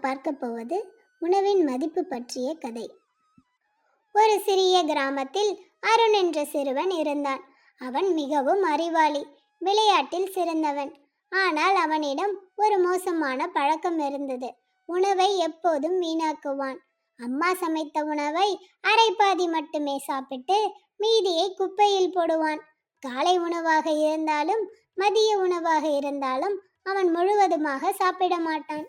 பார்க்க போவது உணவின் மதிப்பு பற்றிய கதை. ஒரு சிறிய கிராமத்தில் அருண் என்ற சிறுவன் இருந்தான். அவன் மிகவும் அறிவாளி விளையாட்டில் சிறந்தவன். ஆனால் அவனிடம் ஒரு மோசமான பழக்கம் இருந்தது. உணவை எப்போதும் வீணாக்குவான். அம்மா சமைத்த உணவை அரைப்பாதி மட்டுமே சாப்பிட்டு மீதியை குப்பையில் போடுவான். காலை உணவாக இருந்தாலும் மதிய உணவாக இருந்தாலும் அவன் முழுவதுமாக சாப்பிட மாட்டான்.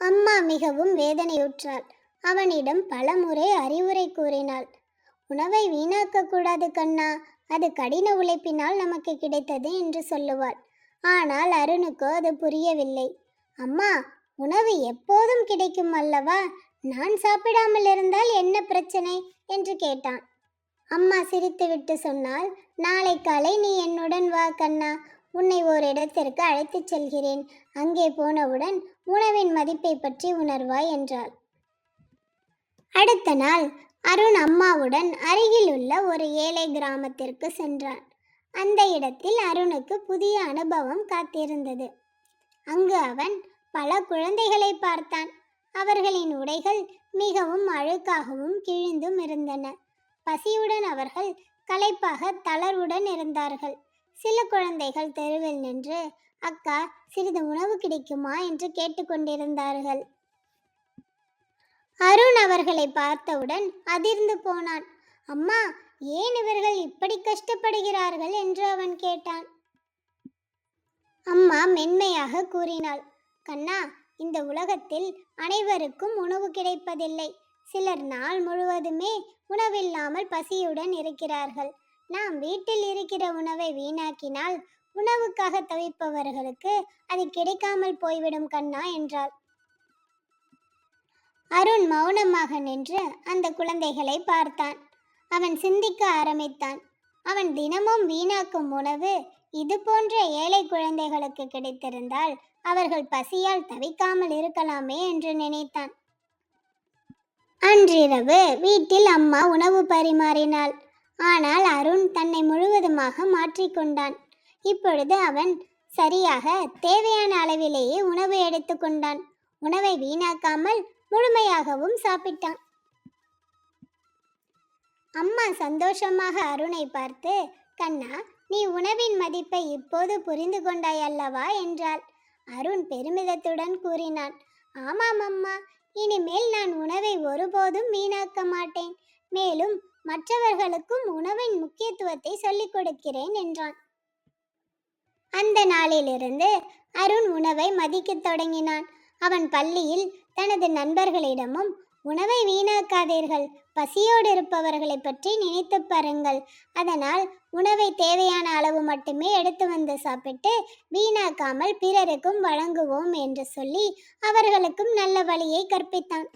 அம்மா மிகவும் வேதனையுற்றாள். அவனிடம் பலமுறை அறிவுரை கூறினாள். உணவை வீணாக்க கூடாது கண்ணா. அது கடின உழைப்பினால் நமக்கு கிடைத்தது என்று சொல்லுவாள். ஆனால் அருணுக்கோ அது புரியவில்லை. அம்மா உணவு எப்போதும் கிடைக்கும் அல்லவா? நான் சாப்பிடாமல் இருந்தால் என்ன பிரச்சனை என்று கேட்டான். அம்மா சிரித்துவிட்டு சொன்னால் நாளை காலை நீ என்னுடன் வா கண்ணா. உன்னை ஓர் இடத்திற்கு அழைத்துச் செல்கிறேன். அங்கே போனவுடன் உணவின் மதிப்பை பற்றி உணர்வாய் என்றாள். அடுத்த நாள் அருண் அம்மாவுடன் அருகிலுள்ள ஒரு ஏழை கிராமத்திற்கு சென்றான். அந்த இடத்தில் அருணுக்கு புதிய அனுபவம் காத்திருந்தது. அங்கு அவன் பல குழந்தைகளை பார்த்தான். அவர்களின் உடைகள் மிகவும் அழுக்காகவும் கிழிந்தும் இருந்தன. பசியுடன் அவர்கள் களைப்பாக தளர்வுடன் இருந்தார்கள். சில குழந்தைகள் தெருவில் நின்று அக்கா சிறிது உணவு கிடைக்குமா? என்று கேட்டுக்கொண்டிருந்தார்கள் அருண் அவர்களை பார்த்தவுடன் அதிர்ந்து போனான். அம்மா ஏன் இவர்கள் இப்படி கஷ்டப்படுகிறார்கள்? என்று அவன் கேட்டான். அம்மா மென்மையாக கூறினாள். கண்ணா இந்த உலகத்தில் அனைவருக்கும் உணவு கிடைப்பதில்லை. சிலர் நாள் முழுவதுமே உணவில்லாமல் பசியுடன் இருக்கிறார்கள். நாம் வீட்டில் இருக்கிற உணவை வீணாக்கினால் உணவுக்காக தவிப்பவர்களுக்கு அது கிடைக்காமல் போய்விடும் கண்ணா என்றாள். அருண் மௌனமாக நின்று அந்த குழந்தைகளை பார்த்தான். அவன் சிந்திக்க ஆரம்பித்தான். அவன் தினமும் வீணாக்கும் உணவு இது போன்ற ஏழை குழந்தைகளுக்கு கிடைத்திருந்தால் அவர்கள் பசியால் தவிக்காமல் இருக்கலாமே என்று நினைத்தான். அன்றிரவு வீட்டில் அம்மா உணவு பரிமாறினாள். ஆனால் அருண் தன்னை முழுவதுமாக மாற்றிக்கொண்டான். இப்பொழுது அவன் சரியாக தேவையான அளவிலேயே உணவு எடுத்துக்கொண்டான் உணவை வீணாக்காமல் முழுமையாகவும் சாப்பிட்டான். அம்மா சந்தோஷமாக அருணை பார்த்து கண்ணா நீ உணவின் மதிப்பை இப்போது புரிந்து கொண்டாய் அல்லவா? என்றாள். அருண் பெருமிதத்துடன் கூறினான் ஆமாம் அம்மா இனிமேல் நான் உணவை ஒருபோதும் வீணாக்க மாட்டேன். மேலும் மற்றவர்களுக்கும் உணவின் முக்கியத்துவத்தை சொல்லிக் கொடுக்கிறேன் என்றான். அந்த நாளிலிருந்து அருண் உணவை மதிக்கத் தொடங்கினான். அவன் பள்ளியில் தனது நண்பர்களிடமும் உணவை வீணாக்காதீர்கள் பசியோடு இருப்பவர்களை பற்றி நினைத்து பாருங்கள். அதனால் உணவை தேவையான அளவு மட்டுமே எடுத்து வந்து சாப்பிட்டு வீணாக்காமல் பிறருக்கும் வழங்குவோம் என்று சொல்லி அவர்களுக்கும் நல்ல வழியை கற்பித்தான்.